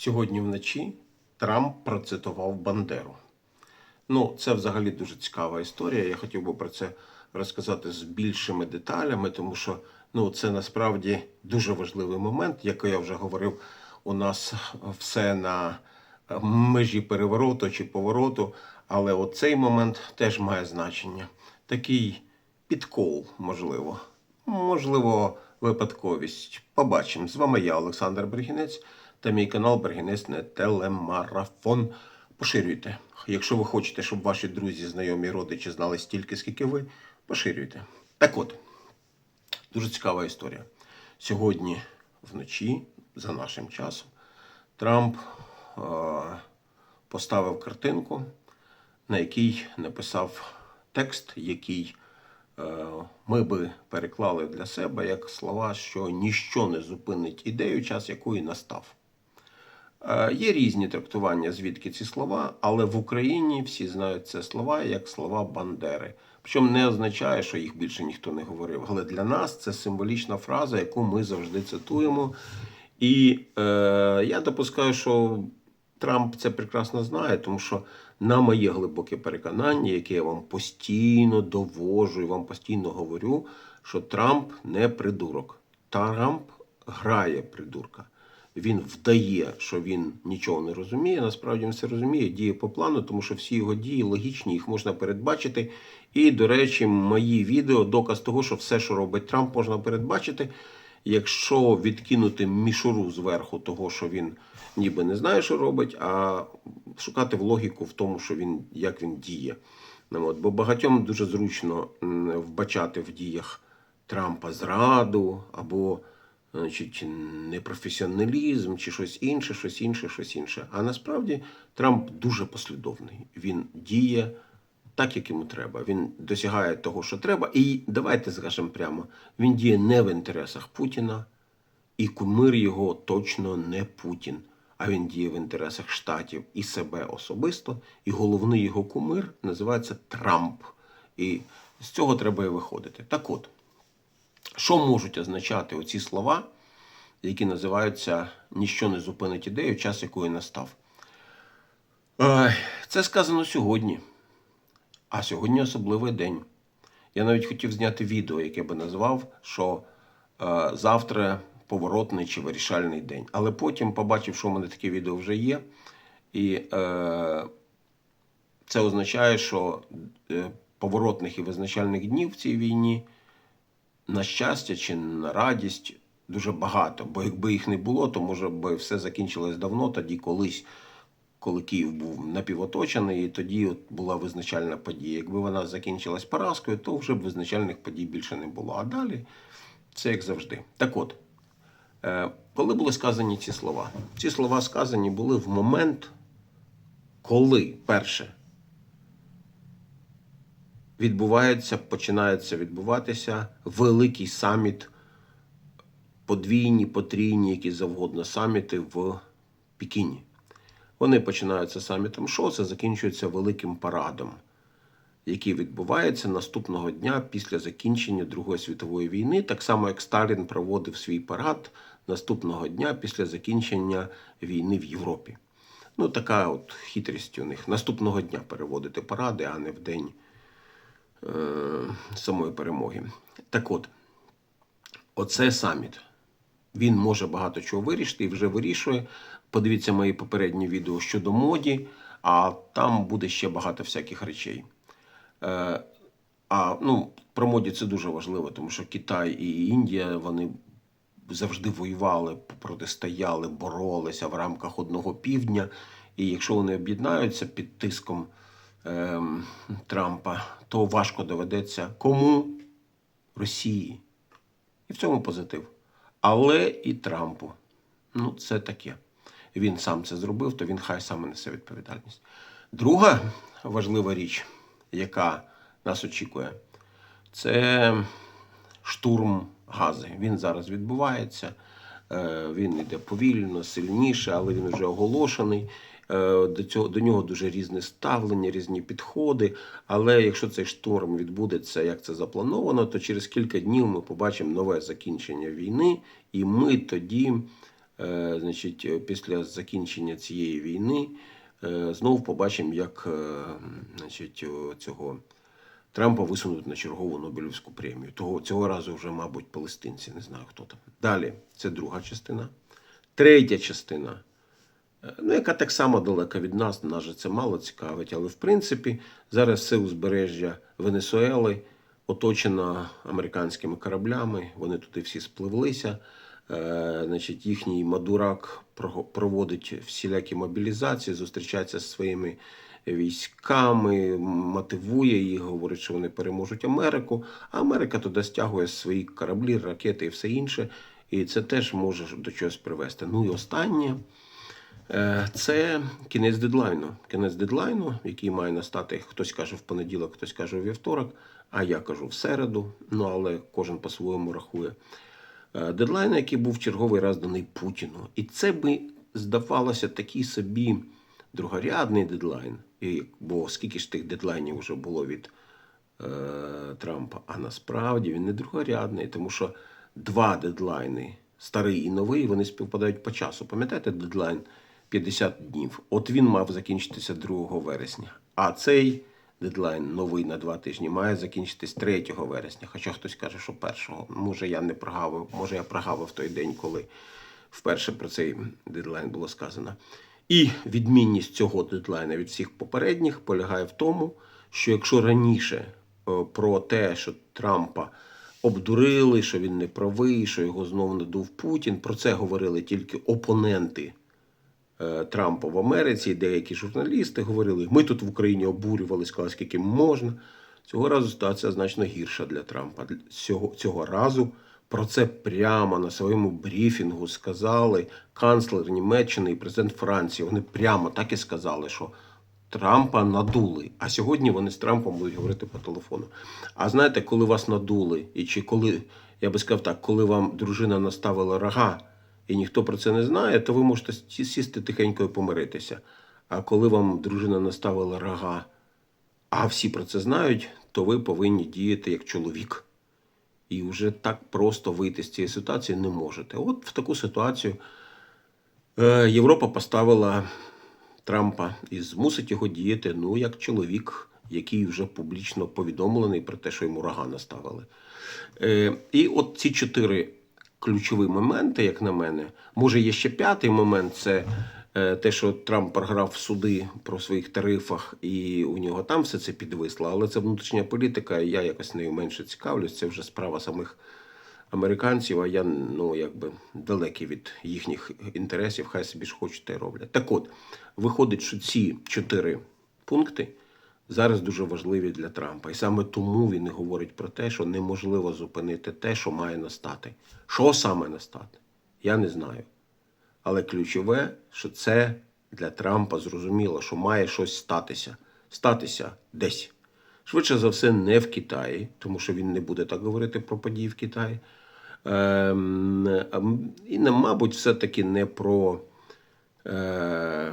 Сьогодні вночі Трамп процитував Бандеру. Ну, це взагалі дуже цікава історія. Я хотів би про це розказати з більшими деталями, тому що ну, це насправді дуже важливий момент, як я вже говорив, у нас все на межі перевороту чи повороту, але оцей момент теж має значення. Такий підкол, можливо. Можливо, випадковість. Побачимо. З вами я, Олександр Бригінець, та мій канал Бригінець телемарафон. Поширюйте. Якщо ви хочете, щоб ваші друзі, знайомі, родичі знали стільки, скільки ви, поширюйте. Так от, дуже цікава історія. Сьогодні вночі, за нашим часом, Трамп е- поставив картинку, на якій написав текст, який е, ми би переклали для себе як слова, що ніщо не зупинить ідею, час якої настав. Е, Є різні трактування, звідки ці слова, але в Україні всі знають це слова як слова Бандери. Причому не означає, що їх більше ніхто не говорив. Але для нас це символічна фраза, яку ми завжди цитуємо. І е, я допускаю, що Трамп це прекрасно знає, тому що на моє глибоке переконання, яке я вам постійно довожу і вам постійно говорю, що Трамп не придурок. Трамп грає придурка. Він вдає, що він нічого не розуміє. Насправді він все розуміє, діє по плану, тому що всі його дії логічні, їх можна передбачити. І, до речі, мої відео доказ того, що все, що робить Трамп, можна передбачити. Якщо відкинути мішуру зверху того, що він ніби не знає, що робить, а шукати в логіку в тому, що він як він діє. Ну, От, бо багатьом дуже зручно вбачати в діях Трампа зраду або значить, непрофесіоналізм, чи щось інше, щось інше, щось інше. А насправді Трамп дуже послідовний. Він діє так, як йому треба. Він досягає того, що треба. І давайте скажемо прямо: він діє не в інтересах Путіна, і кумир його точно не Путін. А він діє в інтересах штатів і себе особисто. І головний його кумир називається Трамп. І з цього треба і виходити. Так от, що можуть означати оці слова, які називаються ніщо не зупинить ідею, час якої настав? Це сказано сьогодні. А сьогодні особливий день. Я навіть хотів зняти відео, яке би назвав, що е, завтра поворотний чи вирішальний день. Але потім побачив, що в мене таке відео вже є. І е, це означає, що е, поворотних і визначальних днів в цій війні, на щастя чи на радість, дуже багато. Бо якби їх не було, то може би все закінчилось давно, тоді колись коли Київ був напівоточений, і тоді от була визначальна подія. Якби вона закінчилась поразкою, то вже б визначальних подій більше не було. А далі це як завжди. Так от, е, коли були сказані ці слова? Ці слова сказані були в момент, коли перше відбувається, починається відбуватися великий саміт, подвійні, потрійні, які завгодно саміти в Пекіні. Вони починаються самітом шо, це закінчується великим парадом, який відбувається наступного дня після закінчення Другої світової війни, так само як Сталін проводив свій парад наступного дня після закінчення війни в Європі. Ну, така от хитрість у них наступного дня переводити паради, а не в день самої перемоги. Так от, оце саміт. Він може багато чого вирішити і вже вирішує. Подивіться мої попередні відео щодо моді, а там буде ще багато всяких речей. Е, а ну, про моді це дуже важливо, тому що Китай і Індія вони завжди воювали, протистояли, боролися в рамках одного півдня. І якщо вони об'єднаються під тиском е, Трампа, то важко доведеться кому Росії. І в цьому позитив. Але і Трампу. Ну, це таке. Він сам це зробив, то він хай саме несе відповідальність. Друга важлива річ, яка нас очікує, це штурм Гази. Він зараз відбувається. Е, Він йде повільно, сильніше, але він вже оголошений. Е, До цього до нього дуже різне ставлення, різні підходи. Але якщо цей шторм відбудеться, як це заплановано, то через кілька днів ми побачимо нове закінчення війни, і ми тоді е, значить, після закінчення цієї війни е, знову побачимо, як значить, цього Трампа висунуть на чергову Нобелівську премію. Того, цього разу вже, мабуть, палестинці, не знаю хто там. Далі, це друга частина. Третя частина, ну, яка так само далека від нас, нас же це мало цікавить, але в принципі зараз все узбережжя Венесуели оточено американськими кораблями, вони туди всі спливлися. Е, значить, їхній Мадурак проводить всілякі мобілізації, зустрічається зі своїми військами, мотивує їх, говорить, що вони переможуть Америку. А Америка туди стягує свої кораблі, ракети і все інше. І це теж може до чогось привести. Ну і останнє. Е, Це кінець дедлайну. Кінець дедлайну, який має настати, хтось каже в понеділок, хтось каже у вівторок, а я кажу в середу. Ну але кожен по-своєму рахує. Е, Дедлайн, який був черговий раз даний Путіну. І це би здавалося такий собі другорядний дедлайн. Бо скільки ж тих дедлайнів вже було від е, Трампа. А насправді він не другорядний, тому що два дедлайни, старий і новий, вони співпадають по часу. Пам'ятаєте дедлайн 50 днів? От він мав закінчитися 2 вересня. А цей дедлайн новий на два тижні має закінчитись 3 вересня. Хоча хтось каже, що 1. Може, я не прогавив, може я прогавив той день, коли вперше про цей дедлайн було сказано. І відмінність цього дедлайна від всіх попередніх полягає в тому, що якщо раніше е, про те, що Трампа обдурили, що він не правий, що його знову надув Путін, про це говорили тільки опоненти Трампа в Америці, і деякі журналісти говорили, ми тут в Україні обурювали, сказали, скільки можна. Цього разу ситуація значно гірша для Трампа. Цього, цього разу про це прямо на своєму брифінгу сказали канцлер Німеччини і президент Франції. Вони прямо так і сказали, що Трампа надули. А сьогодні вони з Трампом будуть говорити по телефону. А знаєте, коли вас надули, і чи коли, я би сказав так, коли вам дружина наставила рога, і ніхто про це не знає, то ви можете сісти тихенько і помиритися. А коли вам дружина наставила рога, а всі про це знають, то ви повинні діяти як чоловік. І вже так просто вийти з цієї ситуації не можете. От в таку ситуацію е, Європа поставила Трампа і змусить його діяти ну, як чоловік, який вже публічно повідомлений про те, що йому рога наставили. Е, і от ці чотири ключові моменти, як на мене, може є ще п'ятий момент це е, те, що Трамп програв суди про своїх тарифах, і у нього там все це підвисло. Але це внутрішня політика, і я якось нею менше цікавлюсь. Це вже справа самих американців, а я ну якби далекий від їхніх інтересів, хай собі ж й роблять. Так от, виходить, що ці чотири пункти зараз дуже важливі для Трампа. І саме тому він і говорить про те, що неможливо зупинити те, що має настати. Що саме настати? Я не знаю. Але ключове, що це для Трампа зрозуміло, що має щось статися. Статися десь. Швидше за все, не в Китаї, тому що він не буде так говорити про події в Китаї. Ем, ем, і, мабуть, все-таки не про е,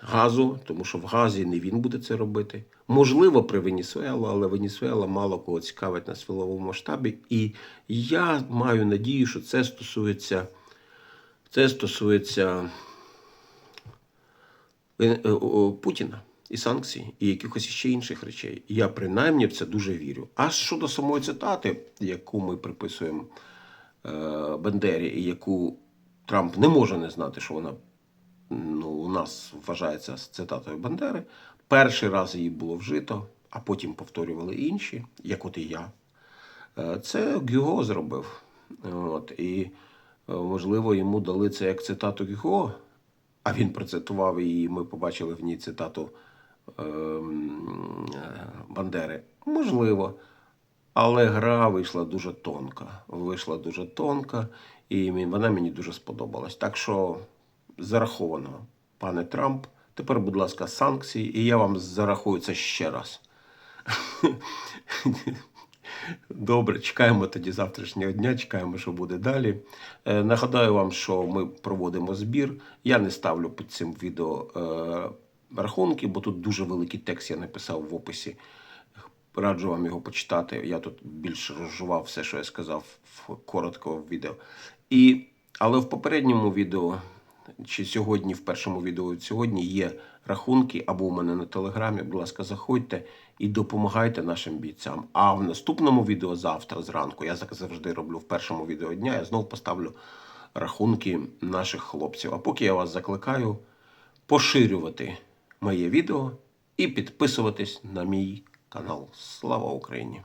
газу, тому що в газі не він буде це робити. Можливо, при Венесуелу, але Венесуела мало кого цікавить на світовому масштабі. І я маю надію, що це стосується, це стосується е, о, Путіна і санкцій, і якихось ще інших речей. Я принаймні в це дуже вірю. А щодо самої цитати, яку ми приписуємо е, Бендері, і яку Трамп не може не знати, що вона ну, у нас вважається з цитатою Бандери. Перший раз її було вжито, а потім повторювали інші, як от і я. Е, Це Гюго зробив. От, і, е, можливо, йому дали це як цитату Гюго, а він процитував її, ми побачили в ній цитату ем, е, Бандери. Можливо. Але гра вийшла дуже тонка. Вийшла дуже тонка, і вона мені дуже сподобалась. Так що зараховано, пане Трамп. Тепер, будь ласка, санкції, і я вам зарахую це ще раз. Добре, чекаємо тоді завтрашнього дня, чекаємо, що буде далі. Е, нагадаю вам, що ми проводимо збір. Я не ставлю під цим відео е, рахунки, бо тут дуже великий текст я написав в описі. Раджу вам його почитати. Я тут більше розжував все, що я сказав коротко в відео. І Але в попередньому відео, чи сьогодні, в першому відео сьогодні є рахунки або у мене на телеграмі. Будь ласка, заходьте і допомагайте нашим бійцям. А в наступному відео завтра зранку, я завжди роблю в першому відео дня, я знову поставлю рахунки наших хлопців. А поки я вас закликаю поширювати моє відео і підписуватись на мій канал. Слава Україні!